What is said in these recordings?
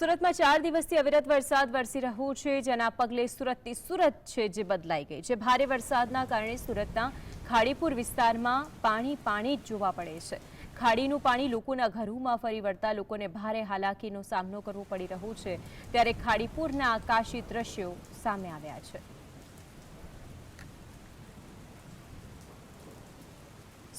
સુરતમાં ચાર દિવસથી અવિરત વરસાદ વરસી રહ્યો છે, જેના પગલે સુરતની સુરત છે જે બદલાઈ ગઈ છે. ભારે વરસાદના કારણે સુરતના ખાડીપુર વિસ્તારમાં પાણી પાણી જ જોવા પડે છે. ખાડીનું પાણી લોકોના ઘરોમાં ફરી વળતા લોકોને ભારે હાલાકીનો સામનો કરવો પડી રહ્યો છે. ત્યારે ખાડીપુરના આકાશી દ્રશ્યો સામે આવ્યા છે.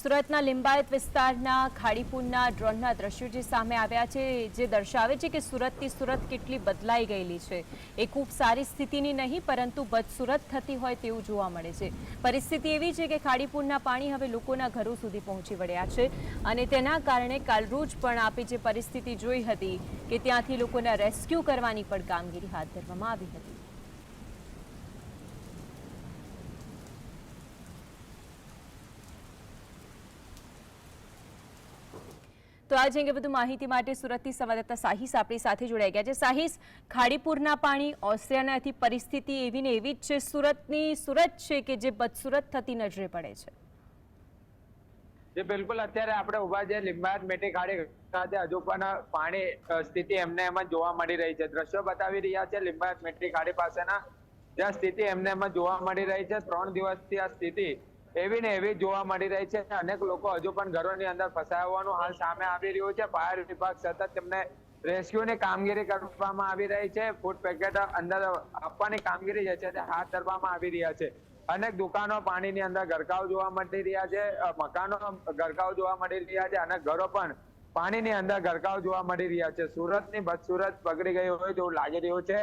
સુરતના લિંબાયત વિસ્તારના ખાડીપુરના ડ્રોનના દ્રશ્યો જે સામે આવ્યા છે, જે દર્શાવે છે કે સુરતથી સુરત કેટલી બદલાઈ ગયેલી છે. એ ખૂબ સારી સ્થિતિની નહીં, પરંતુ બદસુરત થતી હોય તેવું જોવા મળે છે. પરિસ્થિતિ એવી છે કે ખાડીપુરના પાણી હવે લોકોના ઘરો સુધી પહોંચી વળ્યા છે અને તેના કારણે કાલરોજ પણ આપી જે પરિસ્થિતિ જોઈ હતી કે ત્યાંથી લોકોના રેસ્ક્યુ કરવાની પણ કામગીરી હાથ ધરવામાં આવી હતી. તો આજે અંગે વધુ માહિતી માટે સુરતથી સંવાદદાતા સાહિસ આપણી સાથે જોડાઈ ગયા છે. સાહિસ, ખાડીપુરના પાણી ઓસ્ટ્રેલિયાનાથી પરિસ્થિતિ એવી ને એવી જ છે. સુરતની સુરત છે કે જે બદસુરત થતી નજરે પડે છે? જે બિલકુલ અત્યારે આપણે ઊભા છે, લીંબાયત મેટી ખાડી ખાતે હજુ પણ સ્થિતિ એમને એમ જોવા મળી રહી છે. દ્રશ્યો બતાવી રહ્યા છે, લીંબાયત મેટી ખાડી પાસેના. જ્યાં સ્થિતિ એમને એમ જોવા મળી રહી છે. ત્રણ દિવસથી આ સ્થિતિ એવી ને એવી જોવા મળી રહી છે અનેક લોકો હજુ પણ ઘરોની અંદર ફસાયા હાલ સામે આવી રહ્યું છે. ફાયર વિભાગ સતત તેમને રેસ્ક્યુની કામગીરી કરવામાં આવી રહી છે. ફૂડ પેકેટ અંદર આપવાની કામગીરી જે છે તે હાથ ધરવામાં આવી રહ્યા છે. અનેક દુકાનો પાણીની અંદર ગરકાવ જોવા મળી રહ્યા છે. મકાનો ગરકાવ જોવા મળી રહ્યા છે અને ઘરો પણ પાણીની અંદર ગરકાવ જોવા મળી રહ્યા છે. સુરતની બદસુરત પકડી ગઈ હોય તેવું લાગી રહ્યું છે.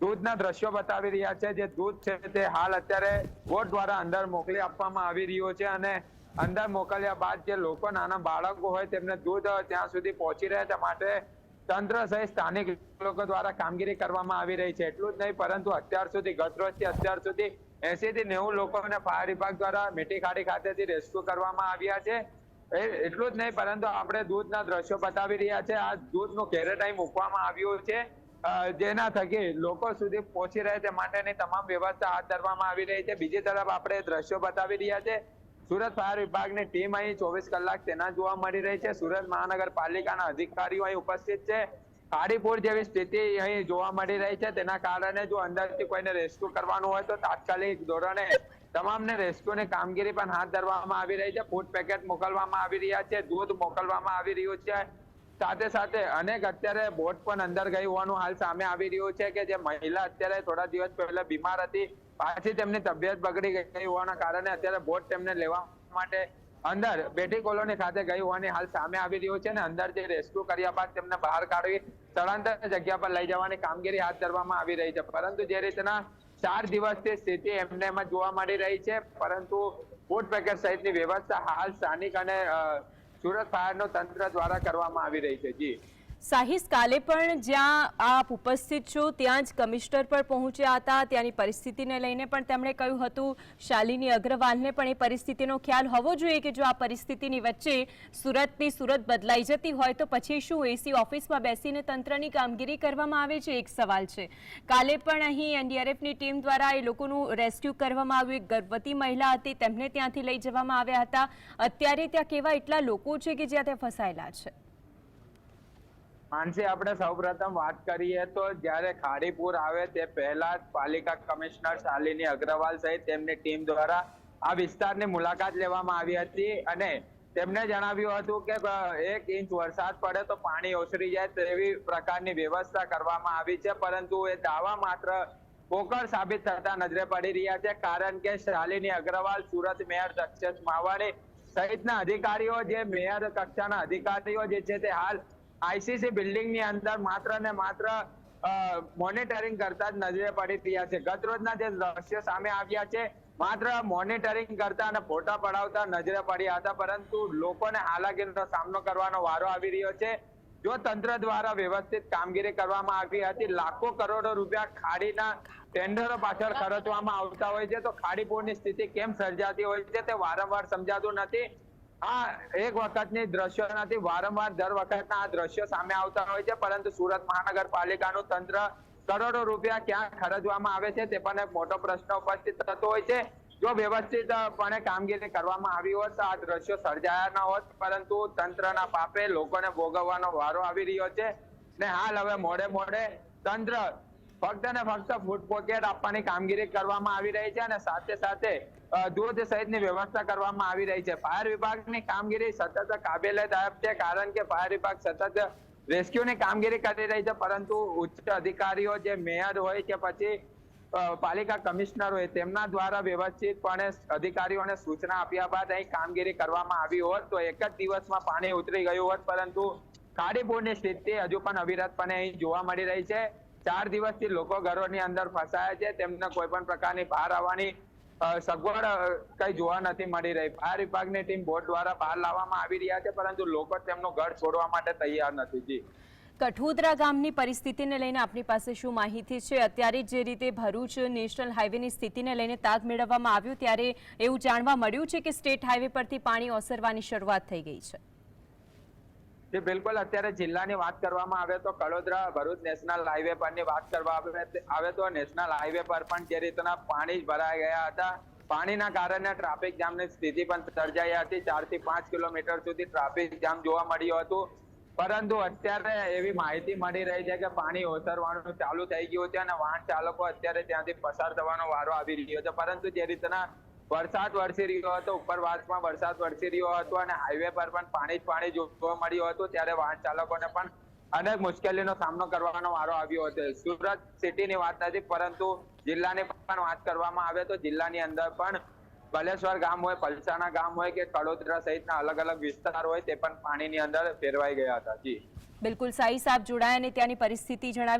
દૂધના દ્રશ્યો બતાવી રહ્યા છે. જે દૂધ છે તે હાલ અત્યારે બોટ દ્વારા અંદર મોકલી આપવામાં આવી રહ્યો છે અને અંદર મોકલ્યા બાદ જે લોકો, નાના બાળકો હોય તેમને દૂધ ત્યાં સુધી પહોંચી રહે તે માટે તંત્ર સહિત સ્થાનિક લોકો દ્વારા કામગીરી કરવામાં આવી રહી છે. એટલું જ નહીં, પરંતુ અત્યાર સુધી, ગત રોજથી અત્યાર સુધી એસી થી નેવું લોકોને ફાયર વિભાગ દ્વારા મીઠી ખાડી ખાતેથી રેસ્ક્યુ કરવામાં આવ્યા છે. એટલું જ નહીં, પરંતુ આપણે દૂધના દ્રશ્યો બતાવી રહ્યા છે. આ દૂધનું કેરેટાઈ મૂકવામાં આવ્યું છે. જેના થકી લોકો સુધી પહોંચી રહે તે માટેની તમામ વ્યવસ્થા હાથ ધરવામાં આવી રહી છે. બીજી તરફ આપણે દ્રશ્યો બતાવી રહ્યા છે. સુરત ફાયર વિભાગની ટીમ અહીં ચોવીસ કલાક તેના જોવા મળી રહી છે. સુરત મહાનગરપાલિકાના અધિકારીઓ અહીં ઉપસ્થિત છે. ખાડીપુર જેવી સ્થિતિ અહીં જોવા મળી રહી છે. તેના કારણે જો અંદરથી કોઈને રેસ્ક્યુ કરવાનું હોય તો તાત્કાલિક ધોરણે તમામને રેસ્ક્યુની કામગીરી પણ હાથ ધરવામાં આવી રહી છે. ફૂડ પેકેટ મોકલવામાં આવી રહ્યા છે. દૂધ મોકલવામાં આવી રહ્યું છે. સાથે સાથે અનેક અત્યારે બોટ પણ અંદર ગઈ હોવાનું હાલ સામે આવી રહ્યું છે કે જે મહિલા અત્યારે થોડા દિવસ પહેલા બીમાર હતી. પાછી તેમની તબિયત બગડી ગઈ હોવાના કારણે અત્યારે બોટ તેમને લેવા માટે અંદર બેટી કોલોની ખાતે ગઈ હોવાની હાલ સામે આવી રહ્યું છે અને અંદર જે રેસ્ક્યુ કર્યા બાદ તેમને બહાર કાઢવી સ્થળાંતર જગ્યા પર લઈ જવાની કામગીરી હાથ ધરવામાં આવી રહી છે. પરંતુ જે રીતના ચાર દિવસથી સ્થિતિ એમને એમ જોવા મળી રહી છે. પરંતુ ફૂડ પેકેટ સહિતની વ્યવસ્થા હાલ સ્થાનિક અને સુરત ફાયરનો તંત્ર દ્વારા કરવામાં આવી રહી છે જી. સાહિસ કાલે પણ જ્યાં આપ ઉપસ્થિત છો, ત્યાં જ કમિશનર પર પહોંચ્યા હતા. ત્યાંની પરિસ્થિતિને લઈને પણ તેમણે કહ્યું હતું, શાલિની અગ્રવાલને પણ એ પરિસ્થિતિનો ખ્યાલ હોવો જોઈએ કે જો આ પરિસ્થિતિની વચ્ચે સુરતની સુરત બદલાઈ જતી હોય તો પછી શું એસી ઓફિસમાં બેસીને તંત્રની કામગીરી કરવામાં આવે છે? એક સવાલ છે. કાલે પણ અહીં એનડીઆરએફની ટીમ દ્વારા એ લોકોનું રેસ્ક્યુ કરવામાં આવ્યું. એક ગર્ભવતી મહિલા હતી, તેમને ત્યાંથી લઈ જવામાં આવ્યા હતા. અત્યારે ત્યાં કેવા એટલા લોકો છે કે જ્યાં ત્યાં ફસાયેલા છે? માનસી, આપણે સૌપ્રથમ વાત કરીએ તો જ્યારે ખાડીપુર આવે તે પહેલા પાલિકા કમિશનર શાલિની અગ્રવાલ સહિત તેમની ટીમ દ્વારા આ વિસ્તારની મુલાકાત લેવામાં આવી હતી અને તેમને જણાવ્યું હતું કે એક ઇંચ વરસાદ પડે તો પાણી ઓસરી જાય તેવી પ્રકારની વ્યવસ્થા કરવામાં આવી છે, પરંતુ એ દાવા માત્ર પોકળ સાબિત થતા નજરે પડી રહ્યા છે, કારણ કે શાલિની અગ્રવાલ સુરત મેયર દક્ષેશ માવાણી સહિતના અધિકારીઓ, જે મેયર કક્ષાના અધિકારીઓ જે છે તે હાલ આઈસીસી બિલ્ડિંગની અંદર માત્ર ને માત્ર મોનિટરિંગ કરતા જ નજરે પડી રહ્યા છે. ગત રોજના જે દ્રશ્યો સામે આવ્યા છે, માત્ર મોનિટરિંગ કરતા અને ફોટા પડાવતા નજરે પડ્યા હતા, પરંતુ લોકોને હાલાકીનો સામનો કરવાનો વારો આવી રહ્યો છે. જો તંત્ર દ્વારા વ્યવસ્થિત કામગીરી કરવામાં આવી હતી, લાખો કરોડો રૂપિયા ખાડીના ટેન્ડરો પાછળ ખર્ચવામાં આવતા હોય છે, તો ખાડીપુરની સ્થિતિ કેમ સર્જાતી હોય છે, તે વારંવાર સમજાતું નથી. આ એક વખતની દ્રશ્યો નથી વારંવાર દર વખતના આ દ્રશ્યો સામે આવતા હોય છે, પરંતુ સુરત મહાનગરપાલિકાનું તંત્ર કરોડો રૂપિયા ક્યાં ખર્ચવામાં આવે છે તે પણ એક મોટો પ્રશ્ન ઉપસ્થિત થતો હોય છે. જો વ્યવસ્થિત પણે કામગીરી કરવામાં આવી હોત તો આ દ્રશ્યો સર્જાયા ન હોત, પરંતુ તંત્રના પાપે લોકોને ભોગવવાનો વારો આવી રહ્યો છે. ને હાલ હવે મોડે મોડે તંત્ર ફક્ત ને ફક્ત ફૂડ પોકેટ આપવાની કામગીરી કરવામાં આવી રહી છે અને સાથે સાથે દૂધ સહિતની વ્યવસ્થા કરવામાં આવી રહી છે. ફાયર વિભાગની કામગીરી સતત કાબેલે છે કારણ કે ફાયર વિભાગ સતત રેસ્ક્યુની કામગીરી કરી રહી છે, પરંતુ ઉચ્ચ અધિકારીઓ જે મેયર હોય કે પછી પાલિકા કમિશનર હોય, તેમના દ્વારા વ્યવસ્થિતપણે અધિકારીઓને સૂચના આપ્યા બાદ અહીં કામગીરી કરવામાં આવી હોત તો એક જ દિવસમાં પાણી ઉતરી ગયું હોત, પરંતુ ખાડીપુરની સ્થિતિ હજુ પણ અવિરતપણે અહીં જોવા મળી રહી છે. ચાર દિવસથી લોકો ઘરોની અંદર ફસાયા છે. તેમને કોઈ પણ પ્રકારની બહાર આવવાની સગવડ કઈ જોવા નથી મળી રહી. ફાયર વિભાગની ટીમ બોટ દ્વારા બહાર લાવવામાં આવી રહ્યા છે, પરંતુ લોકો તેમનું ઘર છોડવા માટે તૈયાર નથી. જી. કઠોદરા ગામની પરિસ્થિતિને લઈને આપની પાસે શું માહિતી છે? અત્યારે જે રીતે ભરૂચ નેશનલ હાઈવેની સ્થિતિને લઈને તાગ મેળવવામાં આવ્યું, ત્યારે એવું જાણવા મળ્યું છે કે સ્ટેટ હાઈવે પરથી પાણી ઓસરવાની શરૂઆત થઈ ગઈ છે. જી બિલકુલ અત્યારે જિલ્લાની વાત કરવામાં આવે તો કડોદરા, ભરૂચ નેશનલ હાઈવે પરની વાત કરવા આવે તો નેશનલ હાઈવે પર પણ જે રીતના પાણી ભરાઈ ગયા હતા. પાણીના કારણે ટ્રાફિક જામની સ્થિતિ પણ સર્જાઈ હતી. ચારથી પાંચ કિલોમીટર સુધી ટ્રાફિક જામ જોવા મળ્યું હતું. પરંતુ અત્યારે એવી માહિતી મળી રહી છે કે પાણી ઓસરવાનું ચાલુ થઈ ગયું છે અને વાહન ચાલકો અત્યારે ત્યાંથી પસાર થવાનો વારો આવી રહ્યો છે. પરંતુ જે રીતના વરસાદ વરસી રહ્યો હતો, ઉપરવાસમાં વરસાદ વરસી રહ્યો હતો અને હાઈવે પર પણ પાણી જ પાણી જોવા મળ્યું હતું, ત્યારે વાહન ચાલકોને પણ અનેક મુશ્કેલીનો સામનો કરવાનો વારો આવ્યો હતો. સુરત સિટીની વાત નથી, પરંતુ જિલ્લાની પણ વાત કરવામાં આવે તો જિલ્લાની અંદર પણ બલેશ્વર ગામ હોય પલસાણા ગામ હોય કે કડોદરા સહિતના અલગ અલગ વિસ્તાર હોય, તે પણ પાણીની અંદર ફેરવાઈ ગયા હતા. જી. બિલકુલ સાઈ સાહેબ જોડાયા અને ત્યાંની પરિસ્થિતિ જણાવી